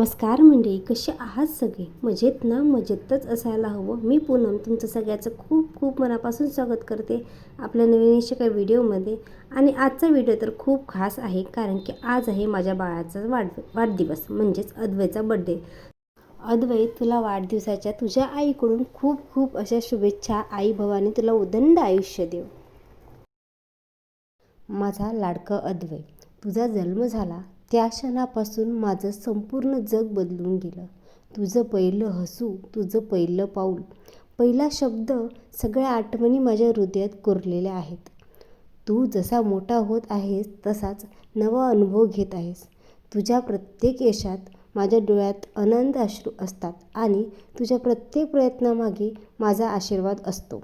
नमस्कार मंडळी कसे आहात सगळे? मजेत ना? मजेतच असायला हवं. मी पूनम तुमचं सगळ्याचं खूप खूप मनापासून स्वागत करते आपल्या नवीन एका काही व्हिडिओमध्ये. आणि आजचा व्हिडिओ तर खूप खास आहे कारण की आज आहे माझ्या बाळाचा वाढ वाढदिवस म्हणजेच अद्वैचा बड्डे अद्वै तुला वाढदिवसाच्या तुझ्या आईकडून खूप खूप अशा शुभेच्छा. आई भवानी तुला उदंड आयुष्य देव. माझा लाडकं अद्वै तुझा जन्म झाला त्या क्षणापासून माझं संपूर्ण जग बदलून गेलं. तुझं पहिलं हसू तुझं पहिलं पाऊल पहिला शब्द सगळ्या आठवणी माझ्या हृदयात कोरलेल्या आहेत. तू जसा मोठा होत आहेस तसाच नवा अनुभव घेत आहेस. तुझ्या प्रत्येक यशात माझ्या डोळ्यात आनंद अश्रू असतात आणि तुझ्या प्रत्येक प्रयत्नामागे माझा आशीर्वाद असतो.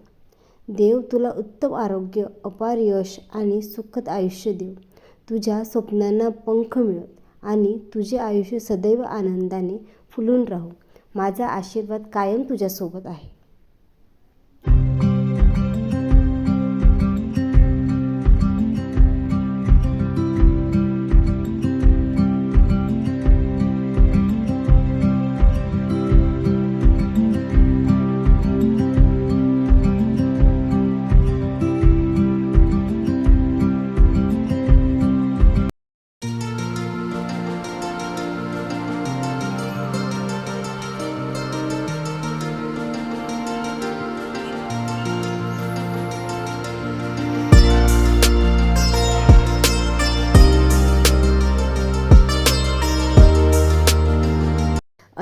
देव तुला उत्तम आरोग्य अपार यश आणि सुखद आयुष्य देव. तुझ्या स्वप्नांना पंख मिळत आणि तुझे आयुष्य सदैव आनंदाने फुलून राहो. माझा आशीर्वाद कायम तुझ्यासोबत आहे.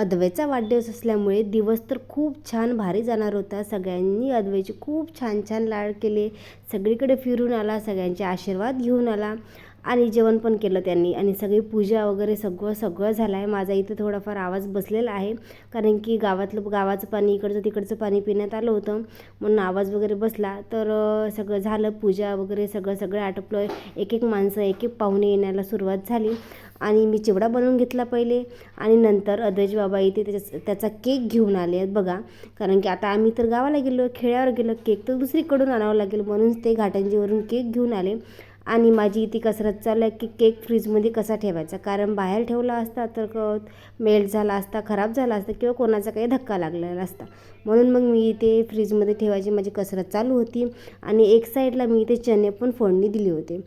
अद्वैचा वाढदिवस असल्यामुळे दिवस तर खूप छान भारी जाणार होता. सगळ्यांनी अद्वैचे खूप छान छान लाड केले. सगळीकडे फिरून आला सगळ्यांचे आशीर्वाद घेऊन आला आणि जेवण पण केलं त्यांनी. आणि सगळी पूजा वगैरे सगळं सगळं झालं आहे माझा इथं थोडाफार आवाज बसलेला आहे. कारण की गावातलं गावाचं पाणी इकडचं तिकडचं पाणी पिण्यात आलं होतं. म्हणून आवाज वगैरे बसला. तर सगळं झालं. पूजा वगैरे सगळं सगळं आटपलं. एक एक माणसं एक एक पाहुणे येण्याला सुरुवात झाली. आणि मी चिवडा बनवून घेतला पहिले. आणि नंतर अद्वैज बाबा इथे त्याच्या त्याचा केक घेऊन आले आहेत बघा. कारण की आता आम्ही तर गावाला गेलो खेड्यावर गेलो केक तर दुसरीकडून आणावं लागेल म्हणून ते घाटंजीवरून केक घेऊन आले. आणि माझी इथे कसरत चालू आहे की केक फ्रीजमध्ये कसा ठेवायचा? कारण बाहेर ठेवला असता तर क मेल्ट झाला असता खराब झाला असता किंवा कोणाचा काही धक्का लागलेला असता. म्हणून मग मी इथे फ्रीजमध्ये ठेवायची माझी कसरत चालू होती. आणि एक साईडला मी इथे चणे पण फोडणी दिली होते.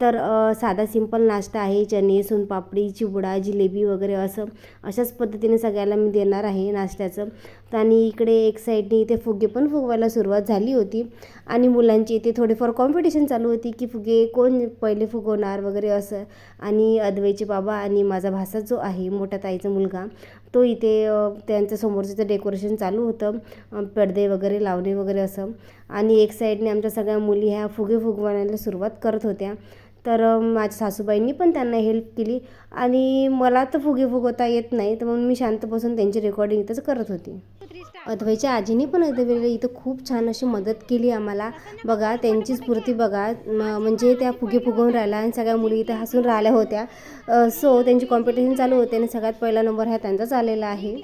तर साधा सिंपल नाश्ता आहे चणे सोनपापडी चिवडा जिलेबी वगैरे असं अशाच पद्धतीने सगळ्याला मी देणार आहे नाश्त्याचं. तर आणि इकडे एक साईडने इथे फुगे पण फुगवायला सुरुवात झाली होती. आणि मुलांची इथे थोडेफार कॉम्पिटिशन चालू होती की फुगे कोण पहिले फुगवणार वगैरे असं. आणि अद्वैचे बाबा आणि माझा भासा जो आहे मोठ्या ताईचा मुलगा तो इथे त्यांचं समोरचं ते डेकोरेशन चालू होतं. पडदे वगैरे लावणे वगैरे असं. आणि एक साईडने आमच्या सगळ्या मुली ह्या फुगे फुगवायला सुरुवात करत होत्या. तर माझ्या सासूबाईंनी पण त्यांना हेल्प केली. आणि मला तर फुगे फुगवता येत नाही तर म्हणून मी शांत बसून त्यांची रेकॉर्डिंग इथंच करत होती. अद्वैच्या आजीने पण अद्वैला इथं खूप छान अशी मदत केली आम्हाला. बघा त्यांची स्फूर्ती बघा म्हणजे त्या फुगे फुगवून राहिल्या आणि सगळ्या मुली इथे हसून राहिल्या होत्या. सो त्यांची कॉम्पिटिशन चालू होते आणि सगळ्यात पहिला नंबर हा त्यांचाच आलेला आहे.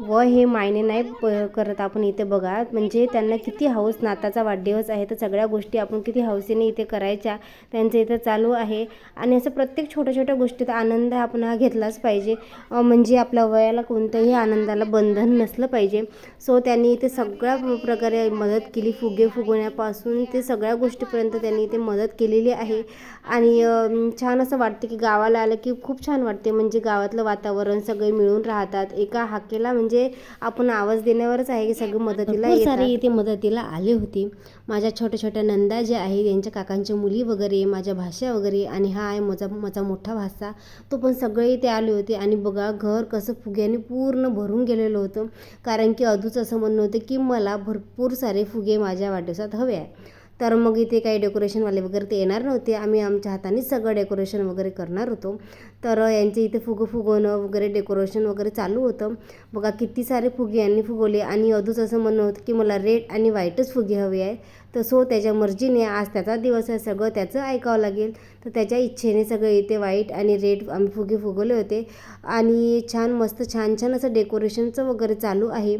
व हे मायने नाही प करत. आपण इथे बघा म्हणजे त्यांना किती हौस नाताचा वाढदिवस आहे. तर सगळ्या गोष्टी आपण किती हौसेने इथे करायच्या त्यांचं इथं चालू आहे. आणि असं प्रत्येक छोट्या छोट्या गोष्टीत आनंद आपण हा घेतलाच पाहिजे. म्हणजे आपल्या वयाला कोणत्याही आनंदाला बंधन नसलं पाहिजे. सो त्यांनी इथे सगळ्या प्रकारे मदत केली. फुगे फुगवण्यापासून ते सगळ्या गोष्टीपर्यंत त्यांनी इथे मदत केलेली आहे. आणि छान असं वाटते की गावाला आलं की खूप छान वाटते. म्हणजे गावातलं वातावरण सगळे मिळून राहतात. एका हाकेला म्हणजे म्हणजे आपण आवाज देण्यावरच आहे की सगळं मदतीला सारे इथे मदतीला आले होते. माझ्या छोट्या छोट्या नंदा ज्या आहे त्यांच्या काकांच्या मुली वगैरे माझ्या भाषा वगैरे आणि हा आहे माझा माझा मोठा भाषा तो पण सगळे इथे आले होते आणि बघा घर कसं फुग्याने पूर्ण भरून गेलेलं होतं. कारण की अधूच असं म्हणणं होतं की मला भरपूर सारे फुगे माझ्या वाढदिवसात हवे आहे तर मग इथे काही डेकोरेशनवाले वगैरे ते येणार नव्हते. आम्ही आमच्या हातानेच सगळं डेकोरेशन वगैरे करणार होतो. तर यांचे इथे फुगं फुगवणं वगैरे डेकोरेशन वगैरे चालू होतं. बघा किती सारे फुगे यांनी फुगवले. आणि अधूच असं म्हणणं होतं की मला रेड आणि व्हाईटच फुगे हवे आहे तर सो त्याच्या मर्जीने आज त्याचा दिवस आहे. सगळं त्याचं ऐकावं लागेल. तर त्याच्या इच्छेने सगळं इथे व्हाईट आणि रेड आम्ही फुगे फुगवले होते. आणि छान मस्त छान छान असं डेकोरेशनचं वगैरे चालू आहे.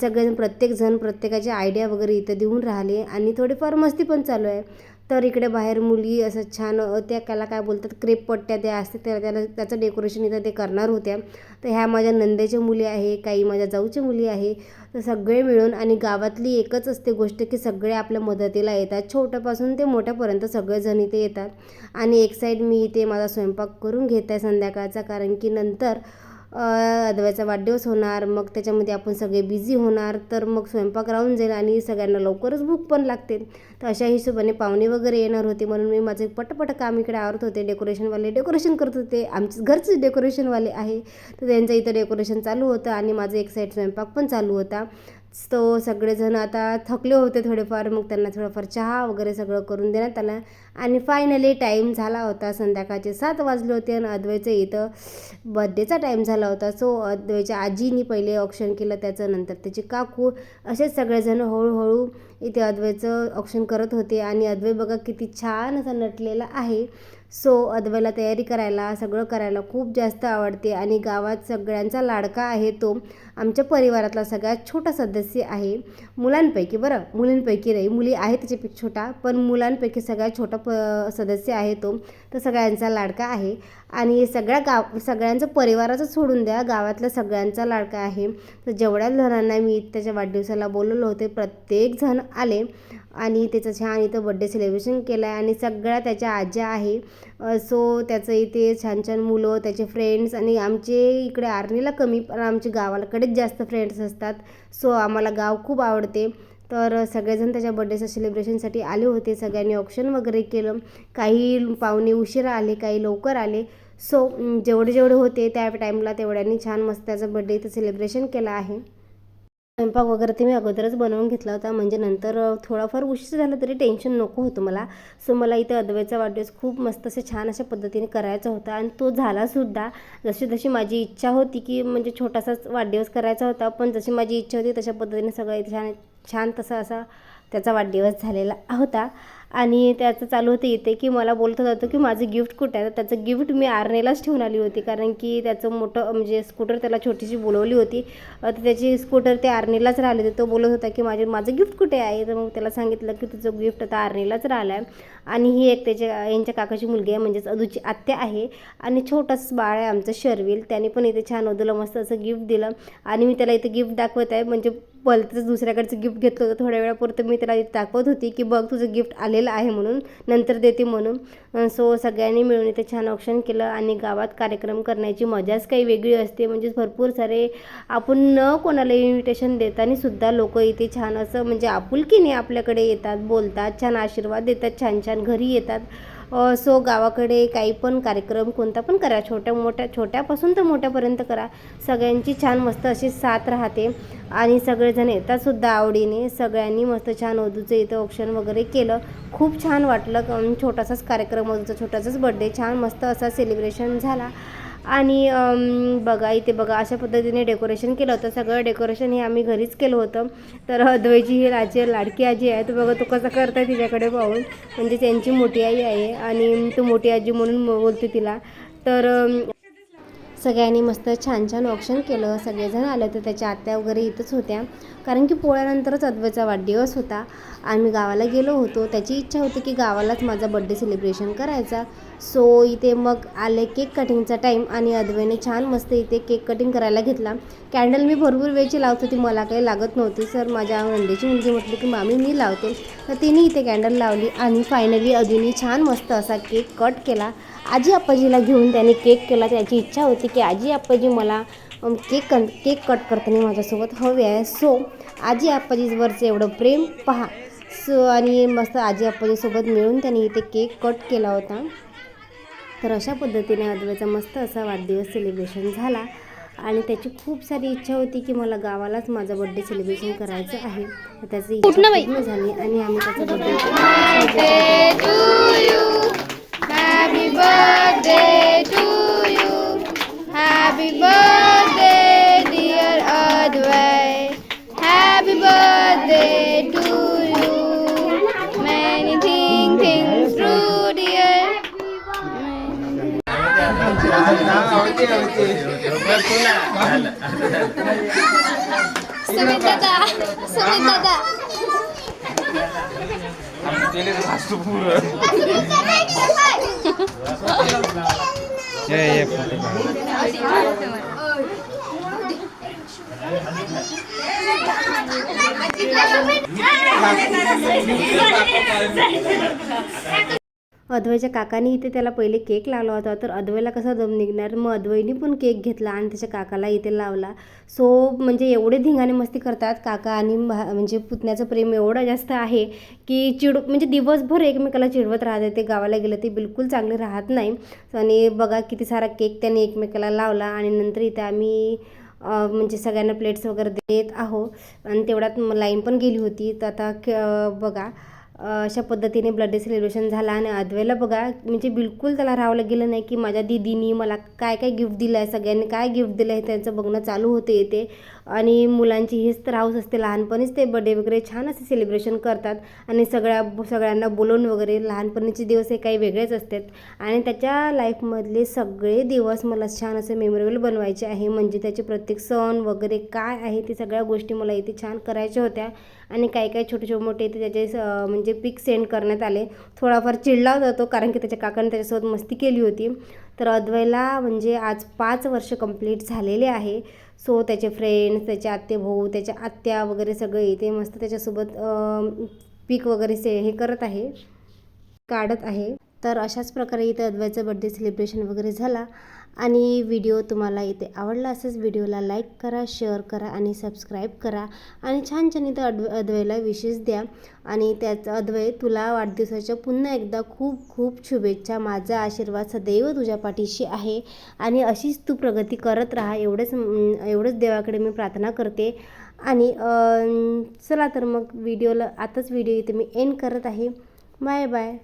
सगळेजण प्रत्येकजण प्रत्येकाचे आयडिया वगैरे इथं देऊन राहिले. आणि थोडीफार मस्ती पण चालू आहे. तर इकडे बाहेर मुली असं छान त्या त्याला काय बोलतात क्रेप पट्ट्या त्या असते त्या त्याला त्याचं डेकोरेशन इथं ते करणार होत्या. तर ह्या माझ्या नंदेच्या मुली आहे काही माझ्या जाऊच्या मुली आहे. तर सगळे मिळून आणि गावातली एकच असते गोष्ट की सगळे आपल्या मदतीला येतात. छोट्यापासून ते मोठ्यापर्यंत सगळेजण इथे येतात. आणि एक साईड मी इथे माझा स्वयंपाक करून घेत आहे संध्याकाळचा कारण की नंतर अदव्याचा वाढदिवस होणार मग त्याच्यामध्ये आपण सगळे बिझी होणार तर मग स्वयंपाक राहून जाईल आणि सगळ्यांना लवकरच भूक पण लागते. तर अशा हिशोबाने पाहुणे वगैरे येणार होते म्हणून मी माझं पटपट काम इकडे आवरत होते. डेकोरेशनवाले डेकोरेशन करत होते. आमचे घरचेच डेकोरेशनवाले आहे. तर त्यांचं इथं डेकोरेशन चालू होतं आणि माझं एक साईड स्वयंपाक पण चालू होता. तो सगळेजण आता थकले होते थोडेफार मग त्यांना थोडंफार चहा वगैरे सगळं करून देण्यात आलं. आणि फायनली टाईम झाला होता संध्याकाळचे सात वाजले होते आणि अद्वैचं इथं बर्थडेचा टाईम झाला होता. सो अद्वैच्या आजीनी पहिले ऑप्शन केलं त्याचं नंतर त्याची काकू असेच सगळेजण हळूहळू इथे अद्वैचं ऑप्शन करत होते. आणि अद्वै बघा किती छान असा नटलेला आहे. सो अद्वैला तयारी करायला सगळं करायला खूप जास्त आवडते. आणि गावात सगळ्यांचा लाडका आहे तो. आमच्या परिवारातला सगळ्यात छोटा सदस्य आहे मुलांपैकी. बरं मुलींपैकी नाही मुली आहे त्याच्यापेक्षा छोटा पण मुलांपैकी सगळ्यात छोटा प सदस्य आहे तो. तर सगळ्यांचा लाडका आहे. आणि सगळ्या गाव सगळ्यांचं परिवाराचं सोडून द्या गावातल्या सगळ्यांचा लाडका आहे. तर जेवढ्या जणांना मी त्याच्या वाढदिवसाला बोलवलं होते प्रत्येक जण आले आणि त्याचं छान इथं बड्डे सेलिब्रेशन केलं आहे आणि सगळ्या त्याच्या आज्या आहे. सो त्याचं इथे छान छान मुलं त्याचे फ्रेंड्स आणि आमचे इकडे आर्नीला कमी पण आमच्या गावाकडेच जास्त फ्रेंड्स असतात. सो आम्हाला गाव खूप आवडते. तर सगळेजण त्याच्या बड्डेच्या सेलिब्रेशनसाठी आले होते. सगळ्यांनी ऑप्शन वगैरे केलं. काही पाहुणे उशिरा आले काही लवकर आले. सो जेवढे जेवढे होते त्या टाईमला तेवढ्यांनी छान मस्त त्याचा बड्डे इथं सेलिब्रेशन केलं आहे. स्वयंपाक वगैरे ते मी अगोदरच बनवून घेतला होता. म्हणजे नंतर थोडाफार उशीर झाला तरी टेन्शन नको होतं मला. सो मला इथे अद्वैचा वाढदिवस खूप मस्त असे छान अशा पद्धतीने करायचा होता. आणि तो झालासुद्धा जशी जशी माझी इच्छा होती की म्हणजे छोटासाच वाढदिवस करायचा होता. पण जशी माझी इच्छा होती तशा पद्धतीने सगळं छान छान तसा असा त्याचा वाढदिवस झालेला होता. आणि त्याचं चालू होतं इथे की मला बोलत होतं की माझं गिफ्ट कुठं आहे? तर त्याचं गिफ्ट मी आरणेलाच ठेवून आली होती. कारण की त्याचं मोठं म्हणजे स्कूटर त्याला छोटीशी बोलवली होती. तर त्याची स्कूटर ते आरणेलाच राहिले होते. तो बोलत होता की माझे माझं गिफ्ट कुठे आहे? तर मग त्याला सांगितलं की तुझं गिफ्ट आता आरणेलाच राहिलं आहे आणि ही एक त्याच्या यांच्या काकाची मुलगी आहे. म्हणजेच अदूची आत्या आहे. आणि छोटंसं बाळ आहे आमचं शर्विल. त्याने पण इथे छान अदूला मस्त असं गिफ्ट दिलं. आणि मी त्याला इथे गिफ्ट दाखवत आहे. म्हणजे भलतंच दुसऱ्याकडचं गिफ्ट घेतलं होतं. थोड्या वेळापुरतं मी त्याला दाखवत होती की बघ तुझं गिफ्ट आलेलं आहे म्हणून नंतर देते म्हणून. सो सगळ्यांनी मिळून इथे छान ऑप्शन केलं आणि गावात कार्यक्रम करण्याची मजाच काही वेगळी असते. म्हणजेच भरपूर सारे आपण न कोणाला इन्व्हिटेशन देताना सुद्धा लोक इथे छान असं म्हणजे आपुलकीने आपल्याकडे येतात बोलतात छान आशीर्वाद देतात छान छान घरी येतात. सो गावाकडे काही पण कार्यक्रम कोणता पण करा. छोट्या मोठ्या छोट्यापासून तर मोठ्यापर्यंत करा. सगळ्यांची छान मस्त अशी साथ राहते. आणि सगळेजण येतातसुद्धा आवडीने. सगळ्यांनी मस्त छान वधूचं इथं ऑप्शन वगैरे केलं. खूप छान वाटलं. छोटासाच कार्यक्रम वधूचा छोटासाच बड्डे छान मस्त असा सेलिब्रेशन झाला. आणि बघा इथे बघा अशा पद्धतीने डेकोरेशन केलं होतं. सगळं डेकोरेशन हे आम्ही घरीच केलं होतं. तर अद्वैची ही आजी लाडकी आजी आहे तर बघा तो कसं करत आहे तिच्याकडे पाहून. म्हणजे त्यांची मोठी आई आहे आणि तो मोठी आजी म्हणून बोलते तिला. तर सगळ्यांनी मस्त छान छान ऑप्शन केलं. सगळेजण आले तर त्याच्या आत्या वगैरे इथंच होत्या. कारण की पोळ्यानंतरच अद्वैचा वाढदिवस होता. आम्ही गावाला गेलो होतो. त्याची इच्छा होती की गावालाच माझा बड्डे सेलिब्रेशन करायचा. सो इथे मग आले केक कटिंगचा टाईम आणि अदवेने छान मस्त इथे केक कटिंग करायला घेतला. कॅन्डल मी भरपूर वेळची लावत होती मला काही लागत नव्हती. सर माझ्या नंदेची मुलगी म्हटली की मामी मी लावते. तर तिने इथे कॅन्डल लावली आणि फायनली अजूनही छान मस्त असा केक कट केला. आजी आप्पाजीला घेऊन त्याने केक केला. त्याची इच्छा होती की आजी आप्पाजी मला केक कन केक कट करताना माझ्यासोबत हवे आहे. सो आजी आप्पाजीवरचं एवढं प्रेम पहा. सो आणि मस्त आजी आप्पाजीसोबत मिळून त्यांनी इथे केक कट केला होता. तर अशा पद्धतीने अद्वैचा मस्त असा वाढदिवस सेलिब्रेशन झाला. आणि त्याची खूप सारी इच्छा होती की मला गावालाच माझा बड्डे सेलिब्रेशन करायचं आहे. त्याची इच्छा पूर्ण झाली आणि आम्ही त्याचा Happy birthday to सुमित दादा सुमित दादा त्याने घासतो पुरं ये ये फोटो काढ. अद्वैच्या काकाने इथे त्याला पहिले केक लावला होता तर अद्वैला कसा दम निघणार? मग अद्वैनी पण केक घेतला आणि त्याच्या काकाला इथे लावला. सो म्हणजे एवढे धिंगाणे मस्ती करतात काका आणि म्हणजे पुतण्याचं प्रेम एवढं जास्त आहे की चिड म्हणजे दिवसभर एकमेकाला चिडवत राहते. ते गावाला गेलं ते बिलकुल चांगले राहत नाही. आणि बघा किती सारा केक त्याने एकमेकाला लावला आणि नंतर इथे आम्ही म्हणजे सगळ्यांना प्लेट्स वगैरे देत आहो. आणि तेवढ्यात लाईन पण गेली होती. तर आता बघा. अशा पद्धतीने ब्लड सेलिब्रेशन झाला आणि अद्वैला बघा म्हणजे बिलकुल त्याला राहावलं गेलं नाही की माझ्या दिदीनी मला काय काय गिफ्ट दिलं आहे सगळ्यांनी काय गिफ्ट दिलं आहे त्यांचं बघणं चालू होते येते आणि मुलांची हीच तर हाऊस असते. लहानपणीच ते बड्डे वगैरे छान असे सेलिब्रेशन करतात. आणि सगळ्या सगळ्यांना बोलवून वगैरे लहानपणीचे दिवस हे काही वेगळेच असतात. आणि त्याच्या लाईफमधले सगळे दिवस मला छान असे मेमोरेबल बनवायचे आहे. म्हणजे त्याचे प्रत्येक सण वगैरे काय आहे ते सगळ्या गोष्टी मला इथे छान करायच्या होत्या. आणि काही काही छोटे छोटे मोठे इथे त्याचे स- म्हणजे पिक सेंड करण्यात आले. थोडाफार चिडला होता तो कारण की त्याच्या काकाने त्याच्यासोबत मस्ती केली होती. तर अद्वैला म्हणजे आज पाच वर्ष कंप्लीट झालेले आहे. सो त्याचे फ्रेंड्स त्याचे आत्ते भाऊ त्याच्या आत्या वगैरे सगळे इथे मस्त त्याच्यासोबत पीक वगैरे से हे करत आहे काढत आहे. तर अशाच प्रकारे इथे अद्वैचा बड्डे सेलिब्रेशन वगैरे झाला. आणि व्हिडिओ तुम्हाला इथे आवडला असेच व्हिडिओला लाईक करा शेअर करा आणि सबस्क्राईब करा. आणि छान छान इथं अद्व अद्वयला विशेष द्या. आणि त्याचं अद्वय तुला वाढदिवसाच्या पुन्हा एकदा खूप खूप शुभेच्छा. माझा आशीर्वाद सदैव तुझ्या पाठीशी आहे. आणि अशीच तू प्रगती करत राहा. एवढंच एवढंच देवाकडे मी प्रार्थना करते. आणि चला तर मग व्हिडिओला आताच व्हिडिओ इथे मी एंड करत आहे. Bye bye.